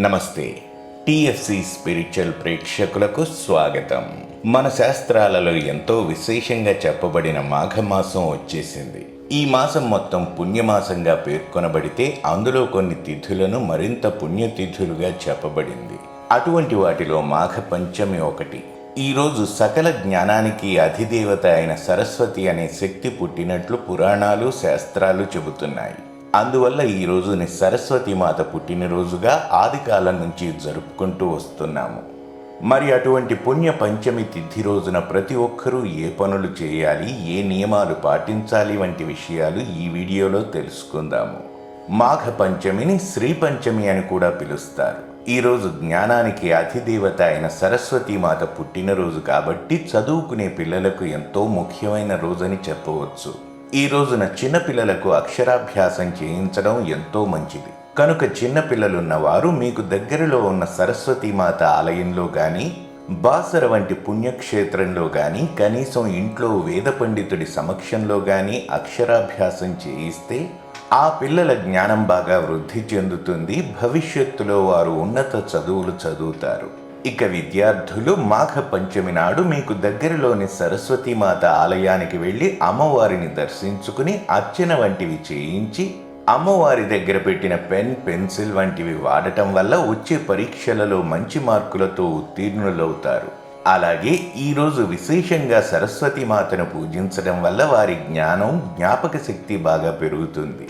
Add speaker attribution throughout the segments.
Speaker 1: నమస్తే. TFC spiritual ప్రేక్షకులకు స్వాగతం. మన శాస్త్రాలలో ఎంతో విశేషంగా చెప్పబడిన మాఘమాసం వచ్చేసింది. ఈ మాసం మొత్తం పుణ్యమాసంగా పేర్కొనబడితే అందులో కొన్ని తిథులను మరింత పుణ్యతిథులుగా చెప్పబడింది. అటువంటి వాటిలో మాఘ పంచమి ఒకటి. ఈరోజు సకల జ్ఞానానికి అధిదేవత అయిన సరస్వతి అనే శక్తి పుట్టినట్లు పురాణాలు శాస్త్రాలు చెబుతున్నాయి. అందువల్ల ఈ రోజుని సరస్వతి మాత పుట్టినరోజుగా ఆదికాలం నుంచి జరుపుకుంటూ వస్తున్నాము. మరి అటువంటి పుణ్య పంచమి తిథి రోజున ప్రతి ఒక్కరూ ఏ పనులు చేయాలి ఏ నియమాలు పాటించాలి వంటి విషయాలు ఈ వీడియోలో తెలుసుకుందాము. మాఘ పంచమిని శ్రీ పంచమి అని కూడా పిలుస్తారు. ఈరోజు జ్ఞానానికి అధిదేవత అయిన సరస్వతి మాత పుట్టినరోజు కాబట్టి చదువుకునే పిల్లలకు ఎంతో ముఖ్యమైన రోజని చెప్పవచ్చు. ఈ రోజున చిన్నపిల్లలకు అక్షరాభ్యాసం చేయించడం ఎంతో మంచిది. కనుక చిన్నపిల్లలున్న వారు మీకు దగ్గరలో ఉన్న సరస్వతీమాత ఆలయంలో కానీ బాసర వంటి పుణ్యక్షేత్రంలో కానీ కనీసం ఇంట్లో వేద పండితుడి సమక్షంలో కానీ అక్షరాభ్యాసం చేయిస్తే ఆ పిల్లల జ్ఞానం బాగా వృద్ధి చెందుతుంది. భవిష్యత్తులో వారు ఉన్నత చదువులు చదువుతారు. ఇక విద్యార్థులు మాఘ పంచమి నాడు మీకు దగ్గరలోని సరస్వతీమాత ఆలయానికి వెళ్ళి అమ్మవారిని దర్శించుకుని అర్చన వంటివి చేయించి అమ్మవారి దగ్గర పెట్టిన పెన్ పెన్సిల్ వంటివి వాడటం వల్ల వచ్చే పరీక్షలలో మంచి మార్కులతో ఉత్తీర్ణులవుతారు. అలాగే ఈరోజు విశేషంగా సరస్వతి మాతను పూజించడం వల్ల వారి జ్ఞానం జ్ఞాపక శక్తి బాగా పెరుగుతుంది.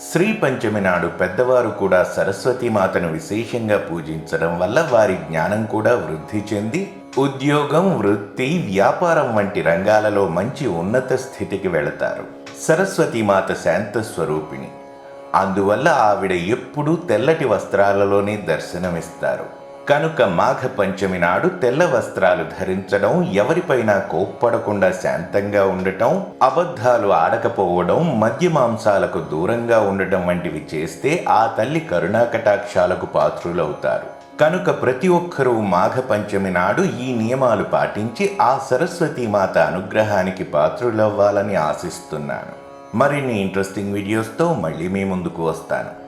Speaker 1: శ్రీ పంచమి నాడు పెద్దవారు కూడా సరస్వతి మాతను విశేషంగా పూజించడం వల్ల వారి జ్ఞానం కూడా వృద్ధి చెంది ఉద్యోగం వృత్తి వ్యాపారం వంటి రంగాలలో మంచి ఉన్నత స్థితికి వెళతారు. సరస్వతి మాత శాంత స్వరూపిణి. అందువల్ల ఆవిడ ఎప్పుడూ తెల్లటి వస్త్రాలలోనే దర్శనమిస్తారు. కనుక మాఘ పంచమి నాడు తెల్ల వస్త్రాలు ధరించడం ఎవరిపైనా కోప్పడకుండా శాంతంగా ఉండటం అబద్ధాలు ఆడకపోవడం మద్య మాంసాలకు దూరంగా ఉండటం వంటివి చేస్తే ఆ తల్లి కరుణాకటాక్షాలకు పాత్రులవుతారు. కనుక ప్రతి ఒక్కరూ మాఘ పంచమి నాడు ఈ నియమాలు పాటించి ఆ సరస్వతీ మాత అనుగ్రహానికి పాత్రులవ్వాలని ఆశిస్తున్నాను. మరిన్ని ఇంట్రెస్టింగ్ వీడియోస్తో మళ్ళీ మీ ముందుకు వస్తాను.